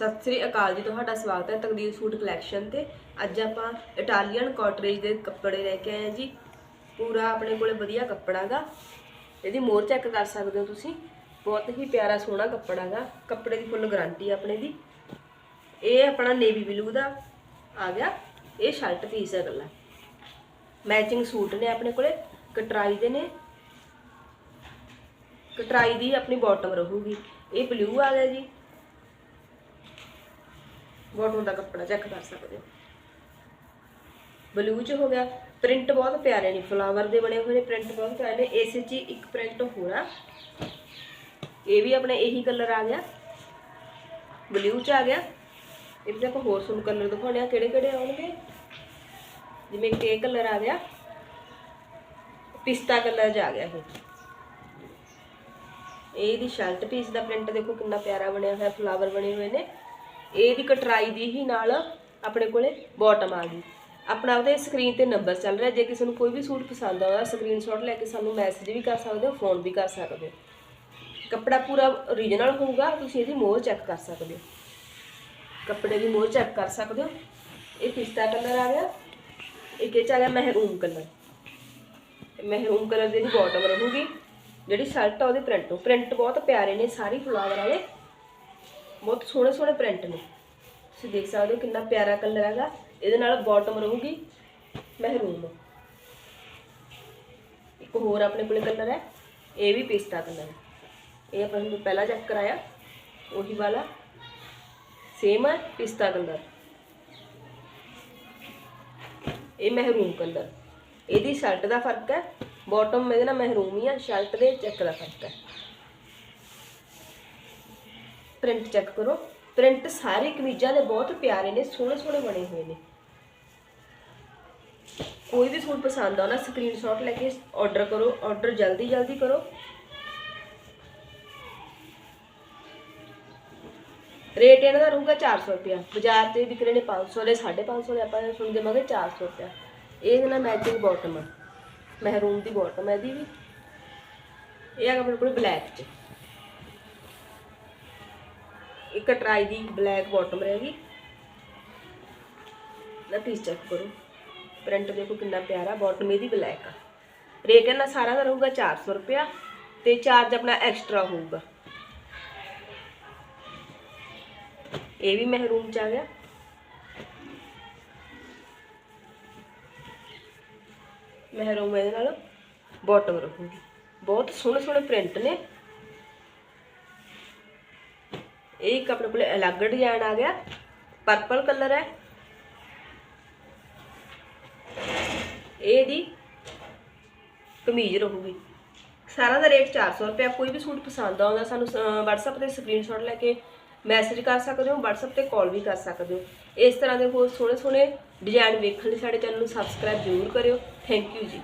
ਸਤਿ ਸ੍ਰੀ ਅਕਾਲ ਜੀ, ਤੁਹਾਡਾ ਸਵਾਗਤ ਹੈ ਤਕਦੀਰ ਸੂਟ ਕਲੈਕਸ਼ਨ ਤੇ। ਅੱਜ ਆਪਾਂ ਇਟਾਲੀਅਨ ਕਾਟਰੇਜ ਦੇ ਕੱਪੜੇ ਲੈ ਕੇ ਆਏ ਹਾਂ ਜੀ। ਪੂਰਾ ਆਪਣੇ ਕੋਲੇ ਵਧੀਆ ਕੱਪੜਾ ਗਾ। ਇਹਦੀ ਮੋਰ ਚੈੱਕ ਕਰ ਸਕਦੇ ਹੋ ਤੁਸੀਂ। ਬਹੁਤ ਹੀ ਪਿਆਰਾ ਸੋਹਣਾ ਕੱਪੜਾ ਗਾ। ਕੱਪੜੇ ਦੀ ਫੁੱਲ ਗਾਰੰਟੀ ਆਪਣੇ ਦੀ। ਇਹ ਆਪਣਾ ਨੇਵੀ ਬਲੂ ਦਾ ਆ ਗਿਆ। ਇਹ ਸ਼ਰਟ ਪੀਸ ਹੈ ਇਕੱਲਾ। ਮੈਚਿੰਗ ਸੂਟ ਨੇ ਆਪਣੇ ਕੋਲੇ। ਕਟਰਾਈ ਦੇ ਨੇ। ਕਟਰਾਈ ਦੀ ਆਪਣੀ ਬਾਟਮ ਰਹੂਗੀ। ਇਹ ਬਲੂ ਆ ਗਿਆ ਜੀ। ਬਾਟਮ ਦਾ ਕੱਪੜਾ ਚੈੱਕ ਕਰ ਸਕਦੇ ਹੋ। ਬਲੂ ਚ ਹੋ ਗਿਆ ਪ੍ਰਿੰਟ ਬਹੁਤ ਪਿਆਰੇ ਨੇ ਫਲਾਵਰ ਦੇ ਬਣੇ ਹੋਏ ਨੇ ਪ੍ਰਿੰਟ ਬਹੁਤ ਪਿਆਰੇ ਨੇ, ਇਸ ਚ ਇੱਕ ਪ੍ਰਿੰਟ ਹੋਣਾ ਇਹ ਵੀ ਆਪਣੇ ਇਹੀ ਕਲਰ ਆ ਗਿਆ। ਬਲੂ ਚ ਆ ਗਿਆ। ਇਹਦੇ ਆਪਾਂ ਹੋਰ ਤੁਹਾਨੂੰ ਕਲਰ ਦਿਖਾਉਣੇ ਆ, ਕਿਹੜੇ ਕਿਹੜੇ ਆਉਣਗੇ? ਜਿਵੇਂ ਕਿ ਕਲਰ ਆ ਗਿਆ। ਪਿਸਤਾ ਕਲਰ ਚ ਆ ਗਿਆ ਇਹ। ਇਹ ਸ਼ਰਟ ਪੀਸ ਦਾ ਪ੍ਰਿੰਟ ਦੇਖੋ ਕਿੰਨਾ ਪਿਆਰਾ ਬਣਿਆ ਹੋਇਆ ਫਲਾਵਰ ਬਣੇ ਹੋਏ ਨੇ। ਇਹਦੀ ਕਟਰਾਈ ਦੀ ਹੀ ਨਾਲ ਆਪਣੇ ਕੋਲੇ ਬਾਟਮ ਆ ਗਈ। ਆਪਣਾ ਉਹਦੇ ਸਕਰੀਨ ਤੇ ਨੰਬਰ ਚੱਲ ਰਿਹਾ। ਜੇ ਕਿਸੇ ਨੂੰ ਕੋਈ ਵੀ ਸੂਟ ਪਸੰਦ ਆਉਂਦਾ ਸਕਰੀਨਸ਼ਾਟ ਲੈ ਕੇ ਸਾਨੂੰ ਮੈਸੇਜ ਵੀ ਕਰ ਸਕਦੇ ਹੋ ਫੋਨ ਵੀ ਕਰ ਸਕਦੇ ਹੋ। ਕੱਪੜਾ ਪੂਰਾ ਓਰੀਜਨਲ ਹੋਊਗਾ, ਤੁਸੀਂ ਇਹਦੀ ਮੋਹਰ ਚੈੱਕ ਕਰ ਸਕਦੇ ਹੋ। ਕੱਪੜੇ ਦੀ ਮੋਹਰ ਚੈੱਕ ਕਰ ਸਕਦੇ ਹੋ। ਇਹ ਪਿਸਤਾ ਕਲਰ ਆ ਗਿਆ। ਇੱਕ ਇਹ ਚ ਆ ਗਿਆ ਮਹਿਰੂਮ ਕਲਰ ਮਹਿਰੂਮ ਕਲਰ ਦੀ ਇਹਦੀ ਬਾਟਮ ਰਹੂਗੀ। ਜਿਹੜੀ ਸ਼ਰਟ ਆ ਉਹਦੇ ਪ੍ਰਿੰਟ ਪ੍ਰਿੰਟ ਬਹੁਤ ਪਿਆਰੇ ਨੇ, ਸਾਰੀ ਫਲਾਵਰ ਵਾਲੇ। ਬਹੁਤ ਸੋਹਣੇ ਸੋਹਣੇ ਪ੍ਰਿੰਟ ਨੇ। ਤੁਸੀਂ ਦੇਖ ਸਕਦੇ ਹੋ ਕਿੰਨਾ ਪਿਆਰਾ ਕਲਰ ਹੈਗਾ। ਇਹਦੇ ਨਾਲ ਬਾਟਮ ਰਹੂਗੀ ਮਹਿਰੂਨ ਇੱਕ ਹੋਰ ਆਪਣੇ ਕੋਲੇ ਕਲਰ ਹੈ, ਇਹ ਵੀ ਪਿਸਤਾ ਕਲਰ ਹੈ। ਇਹ ਆਪਾਂ ਨੂੰ ਪਹਿਲਾਂ ਚੈੱਕ ਕਰਾਇਆ, ਉਹੀ ਵਾਲਾ ਸੇਮ ਹੈ ਪਿਸਤਾ ਕਲਰ ਇਹ ਮਹਿਰੂਨ ਕਲਰ ਇਹਦੀ ਸ਼ਰਟ ਦਾ ਫ਼ਰਕ ਹੈ ਬਾਟਮ ਇਹਦੇ ਨਾਲ ਮਹਿਰੂਮ ਹੀ ਆ ਸ਼ਰਟ ਦੇ ਚੈੱਕ ਦਾ ਫ਼ਰਕ ਹੈ। ਪ੍ਰਿੰਟ ਚੈੱਕ ਕਰੋ। ਪ੍ਰਿੰਟ ਸਾਰੇ ਕਮੀਜ਼ਾਂ ਦੇ ਬਹੁਤ ਪਿਆਰੇ ਨੇ, ਸੋਹਣੇ ਸੋਹਣੇ ਬਣੇ ਹੋਏ ਨੇ। ਕੋਈ ਵੀ ਸੂਟ ਪਸੰਦ ਆਉਣਾ ਸਕਰੀਨਸ਼ਾਟ ਲੈ ਕੇ ਆਰਡਰ ਕਰੋ ਆਰਡਰ ਜਲਦੀ ਜਲਦੀ ਕਰੋ। ਰੇਟ ਇਹਨਾਂ ਦਾ ਰਹੂਗਾ 400 ਰੁਪਿਆ ਬਾਜ਼ਾਰ ਤੇ ਵਿਕਰੇ ਨੇ 500 ਦੇ 550 ਦੇ ਆਪਾਂ ਸੁਣ ਦੇਵਾਂਗੇ 400 ਰੁਪਿਆ ਇਹ ਨਾਲ ਮੈਚਿੰਗ ਬਾਟਮ ਮਹਿਰੂਮ ਦੀ ਬਾਟਮ ਹੈ ਇਹਦੀ ਵੀ। ਇਹ ਹੈਗਾ ਆਪਣੇ ਕੋਲ ਬਲੈਕ ਚ। ਇੱਕ ਟਰਾਈ ਦੀ ਬਲੈਕ ਬਾਟਮ ਰਹੇਗੀ ਨਾ ਪੀਸ ਚੈੱਕ ਕਰੋ। ਪ੍ਰਿੰਟ ਦੇਖੋ ਕਿੰਨਾ ਪਿਆਰਾ ਬਾਟਮ ਇਹਦੀ ਬਲੈਕ ਆ। ਰੇਟ ਇਹਨਾਂ ਸਾਰਾ ਦਾ ਰਹੂਗਾ 400 ਰੁਪਿਆ ਤੇ ਚਾਰਜ ਆਪਣਾ ਐਕਸਟਰਾ ਹੋਊਗਾ। ਇਹ ਵੀ ਮਹਿਰੂਮ ਚ ਆ ਗਿਆ। ਮਹਿਰੂਮ ਇਹਦੇ ਨਾਲ ਬਾਟਮ ਰਹੂਗੀ। ਬਹੁਤ ਸੋਹਣੇ ਸੋਹਣੇ ਪ੍ਰਿੰਟ ਨੇ। ਇਹ ਇੱਕ ਆਪਣੇ ਕੋਲ ਅਲੱਗ ਡਿਜ਼ਾਈਨ ਆ ਗਿਆ। ਪਰਪਲ ਕਲਰ ਹੈ। ਇਹ ਦੀ ਕਮੀਜ਼ ਰਹੂਗੀ। ਸਾਰਾ ਦਾ ਰੇਟ 400 ਰੁਪਏ ਕੋਈ ਵੀ ਸੂਟ ਪਸੰਦ ਆਉਂਦਾ ਸਾਨੂੰ ਅਹ, WhatsApp ਤੇ ਸਕਰੀਨਸ਼ਾਟ ਲੈ ਕੇ ਮੈਸੇਜ ਕਰ ਸਕਦੇ ਹੋ WhatsApp ਤੇ ਕਾਲ ਵੀ ਕਰ ਸਕਦੇ ਹੋ। ਇਸ ਤਰ੍ਹਾਂ ਦੇ ਹੋਰ ਸੋਹਣੇ ਸੋਹਣੇ ਡਿਜ਼ਾਈਨ ਵੇਖਣ ਲਈ ਸਾਡੇ ਚੈਨਲ ਨੂੰ ਸਬਸਕ੍ਰਾਈਬ ਜ਼ਰੂਰ ਕਰਿਓ। ਥੈਂਕ ਯੂ ਜੀ।